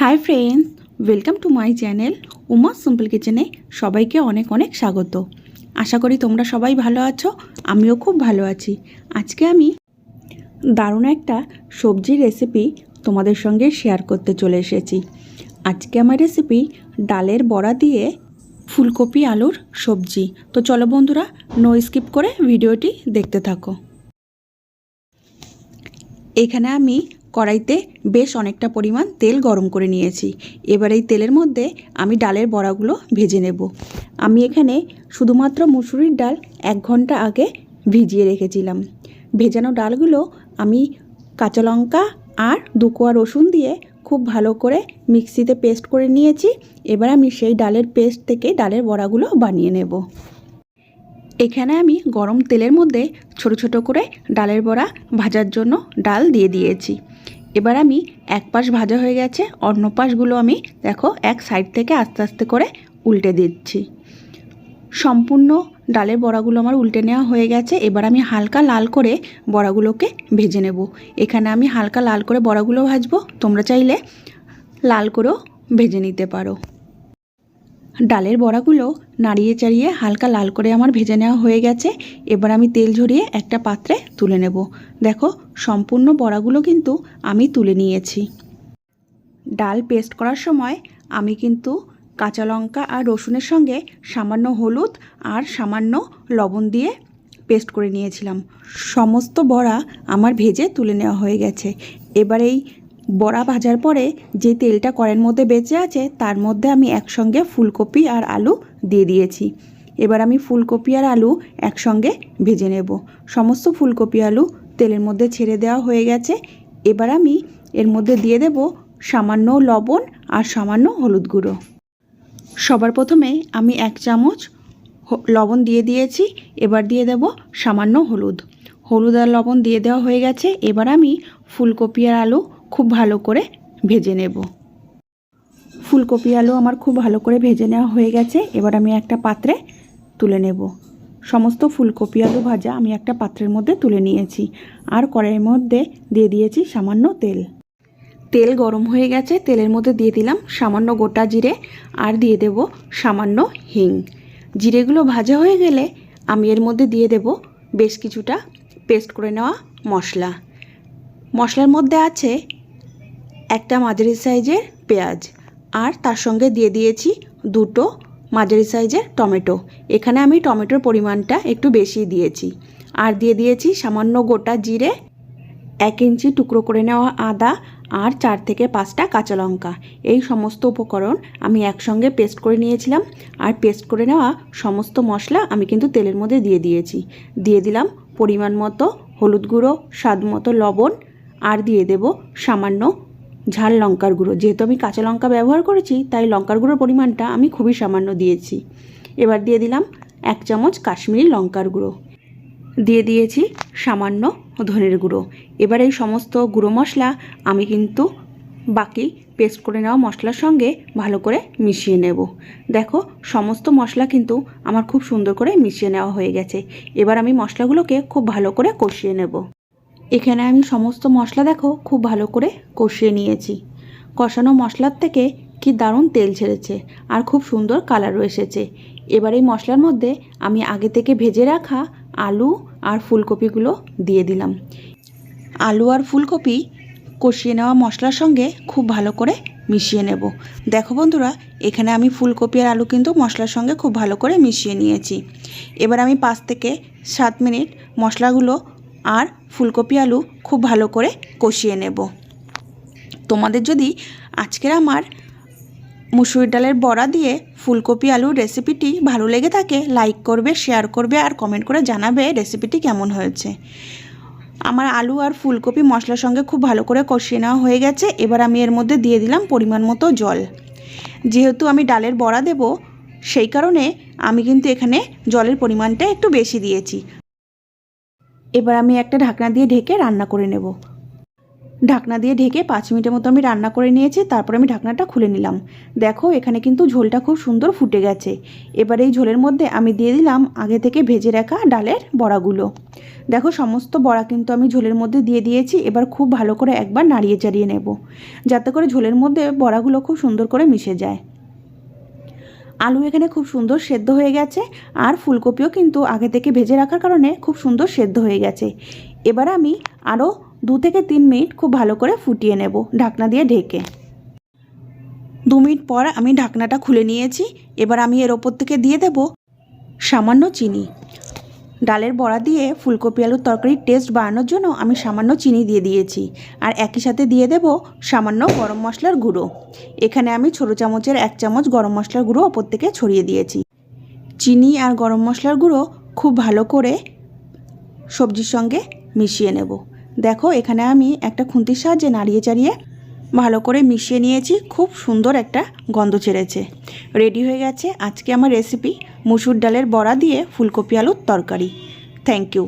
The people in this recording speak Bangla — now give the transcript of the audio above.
Hi friends welcome to my channel Uma simple কিচেনে সবাইকে অনেক অনেক স্বাগত। আশা করি তোমরা সবাই ভালো আছো, আমিও খুব ভালো আছি। আজকে আমি দারুণ একটা সবজির রেসিপি তোমাদের সঙ্গে শেয়ার করতে চলে এসেছি। আজকে আমার রেসিপি ডালের বড়া দিয়ে ফুলকপি আলুর সবজি। তো চলো বন্ধুরা নো স্কিপ করে ভিডিওটি দেখতে থাকো। এখানে আমি কড়াইতে বেশ অনেকটা পরিমাণ তেল গরম করে নিয়েছি। এবার এই তেলের মধ্যে আমি ডালের বড়াগুলো ভেজে নেব। আমি এখানে শুধুমাত্র মুসুরির ডাল এক ঘণ্টা আগে ভিজিয়ে রেখেছিলাম। ভেজানো ডালগুলো আমি কাঁচা লঙ্কা আর দুকোয়া রসুন দিয়ে খুব ভালো করে মিক্সিতে পেস্ট করে নিয়েছি। এবার আমি সেই ডালের পেস্ট থেকে ডালের বড়াগুলো বানিয়ে নেব। এখানে আমি গরম তেলের মধ্যে ছোট ছোট করে ডালের বড়া ভাজার জন্য ডাল দিয়ে দিয়েছি। এবার আমি এক পাশ ভাজা হয়ে গেছে, অন্য পাশগুলো আমি দেখো এক সাইড থেকে আস্তে আস্তে করে উল্টে দিচ্ছি। সম্পূর্ণ ডালের বড়াগুলো আমার উল্টে নেওয়া হয়ে গেছে, এবার আমি হালকা লাল করে বড়াগুলোকে ভেজে নেব। এখানে আমি হালকা লাল করে বড়াগুলো ভাজবো, তোমরা চাইলে লাল করেও ভেজে নিতে পারো। ডালের বড়াগুলো নাড়িয়ে চাড়িয়ে হালকা লাল করে আমার ভেজে নেওয়া হয়ে গেছে। এবার আমি তেল ঝরিয়ে একটা পাত্রে তুলে নেব। দেখো, সম্পূর্ণ বড়াগুলো কিন্তু আমি তুলে নিয়েছি। ডাল পেস্ট করার সময় আমি কিন্তু কাঁচা লঙ্কা আর রসুনের সঙ্গে সামান্য হলুদ আর সামান্য লবণ দিয়ে পেস্ট করে নিয়েছিলাম। সমস্ত বড়া আমার ভেজে তুলে নেওয়া হয়ে গেছে। এবার এই বড়া ভাজার পরে যে তেলটা কড়াইয়ের মধ্যে বেঁচে আছে, তার মধ্যে আমি একসঙ্গে ফুলকপি আর আলু দিয়ে দিয়েছি। এবার আমি ফুলকপি আর আলু একসঙ্গে ভেজে নেব। সমস্ত ফুলকপি আলু তেলের মধ্যে ছেড়ে দেওয়া হয়ে গেছে। এবার আমি এর মধ্যে দিয়ে দেব সামান্য লবণ আর সামান্য হলুদ গুঁড়ো। সবার প্রথমে আমি এক চামচ লবণ দিয়ে দিয়েছি। এবার দিয়ে দেব সামান্য হলুদ। হলুদ আর লবণ দিয়ে দেওয়া হয়ে গেছে। এবার আমি ফুলকপি আর আলু খুব ভালো করে ভেজে নেব। ফুলকপি আলু আমার খুব ভালো করে ভেজে নেওয়া হয়ে গেছে, এবার আমি একটা পাত্রে তুলে নেব। সমস্ত ফুলকপি আলু ভাজা আমি একটা পাত্রের মধ্যে তুলে নিয়েছি, আর কড়াইয়ের মধ্যে দিয়ে দিয়েছি সামান্য তেল। তেল গরম হয়ে গেছে, তেলের মধ্যে দিয়ে দিলাম সামান্য গোটা জিরে, আর দিয়ে দেব সামান্য হিং। জিরেগুলো ভাজা হয়ে গেলে আমি এর মধ্যে দিয়ে দেব বেশ কিছুটা পেস্ট করে নেওয়া মশলা। মশলার মধ্যে আছে একটা মাঝারি সাইজের পেঁয়াজ। আর তার সঙ্গে দিয়ে দিয়েছি দুটো মাঝারি সাইজের টমেটো। এখানে আমি টমেটোর পরিমাণটা একটু বেশি দিয়েছি। আর দিয়ে দিয়েছি সামান্য গোটা জিরে, এক ইঞ্চি টুকরো করে নেওয়া আদা, আর চার থেকে পাঁচটা কাঁচা লঙ্কা। এই সমস্ত উপকরণ আমি একসঙ্গে পেস্ট করে নিয়েছিলাম। আর পেস্ট করে নেওয়া সমস্ত মশলা আমি কিন্তু তেলের মধ্যে দিয়ে দিয়েছি। দিয়ে দিলাম পরিমাণ মতো হলুদ গুঁড়ো, স্বাদ মতো লবণ। আর দিয়ে দেব সামান্য ঝাল লঙ্কার গুঁড়ো। যেহেতু আমি কাঁচা লঙ্কা ব্যবহার করেছি, তাই লঙ্কার গুঁড়োর পরিমাণটা আমি খুবই সামান্য দিয়েছি। এবার দিয়ে দিলাম এক চামচ কাশ্মীরি লঙ্কার গুঁড়ো। দিয়ে দিয়েছি সামান্য ধনের গুঁড়ো। এবার এই সমস্ত গুঁড়ো মশলা আমি কিন্তু বাকি পেস্ট করে নেওয়া মশলার সঙ্গে ভালো করে মিশিয়ে নেব। দেখো, সমস্ত মশলা কিন্তু আমার খুব সুন্দর করে মিশিয়ে নেওয়া হয়ে গেছে। এবার আমি মশলাগুলোকে খুব ভালো করে কষিয়ে নেব। এখানে আমি সমস্ত মশলা দেখো খুব ভালো করে কষিয়ে নিয়েছি। কষানো মশলার থেকে কি দারুণ তেল ছেড়েছে আর খুব সুন্দর কালারও এসেছে। এবার এই মশলার মধ্যে আমি আগে থেকে ভেজে রাখা আলু আর ফুলকপিগুলো দিয়ে দিলাম। আলু আর ফুলকপি কষিয়ে নেওয়া মশলার সঙ্গে খুব ভালো করে মিশিয়ে নেব। দেখো বন্ধুরা, এখানে আমি ফুলকপি আর আলু কিন্তু মশলার সঙ্গে খুব ভালো করে মিশিয়ে নিয়েছি। এবার আমি পাঁচ থেকে সাত মিনিট মশলাগুলো আর ফুলকপি আলু খুব ভালো করে কষিয়ে নেব। তোমাদের যদি আজকের আমার মুসুরির ডালের বড়া দিয়ে ফুলকপি আলুর রেসিপিটি ভালো লেগে থাকে, লাইক করবে, শেয়ার করবে আর কমেন্ট করে জানাবে রেসিপিটি কেমন হয়েছে। আমার আলু আর ফুলকপি মশলার সঙ্গে খুব ভালো করে কষিয়ে নেওয়া হয়ে গেছে, এবার আমি এর মধ্যে দিয়ে দিলাম পরিমাণ মতো জল। যেহেতু আমি ডালের বড়া দেব, সেই কারণে আমি কিন্তু এখানে জলের পরিমাণটা একটু বেশি দিয়েছি। এবার আমি একটা ঢাকনা দিয়ে ঢেকে রান্না করে নেব। ঢাকনা দিয়ে ঢেকে পাঁচ মিনিটের মতো আমি রান্না করে নিয়েছি, তারপর আমি ঢাকনাটা খুলে নিলাম। দেখো, এখানে কিন্তু ঝোলটা খুব সুন্দর ফুটে গেছে। এবার এই ঝোলের মধ্যে আমি দিয়ে দিলাম আগে থেকে ভেজে রাখা ডালের বড়াগুলো। দেখো, সমস্ত বড়া কিন্তু আমি ঝোলের মধ্যে দিয়ে দিয়েছি, এবার খুব ভালো করে একবার নাড়িয়ে চাড়িয়ে নেব। যাতে করে ঝোলের মধ্যে বড়াগুলো খুব সুন্দর করে মিশে যায়। আলু এখানে খুব সুন্দর সেদ্ধ হয়ে গেছে আর ফুলকপিও কিন্তু আগে থেকে ভেজে রাখার কারণে খুব সুন্দর সেদ্ধ হয়ে গেছে। এবার আমি আরও দু থেকে তিন মিনিট খুব ভালো করে ফুটিয়ে নেব ঢাকনা দিয়ে ঢেকে। দু মিনিট পর আমি ঢাকনাটা খুলে নিয়েছি। এবার আমি এর ওপর থেকে দিয়ে দেব সামান্য চিনি। ডালের বড়া দিয়ে ফুলকপি আলুর তরকারির টেস্ট বাড়ানোর জন্য আমি সামান্য চিনি দিয়ে দিয়েছি। আর একই সাথে দিয়ে দেব সামান্য গরম মশলার গুঁড়ো। এখানে আমি ছোটো চামচের এক চামচ গরম মশলার গুঁড়ো ওপর থেকে ছড়িয়ে দিয়েছি। চিনি আর গরম মশলার গুঁড়ো খুব ভালো করে সবজির সঙ্গে মিশিয়ে নেব। দেখো, এখানে আমি একটা খুন্তির সাহায্যে নাড়িয়ে চাড়িয়ে ভালো করে মিশিয়ে নিয়েছি, খুব সুন্দর একটা গন্ধ ছেড়েছে। রেডি হয়ে গেছে আজকে আমার রেসিপি মুসুর ডালের বড়া দিয়ে ফুলকপি আলুর তরকারি। Thank you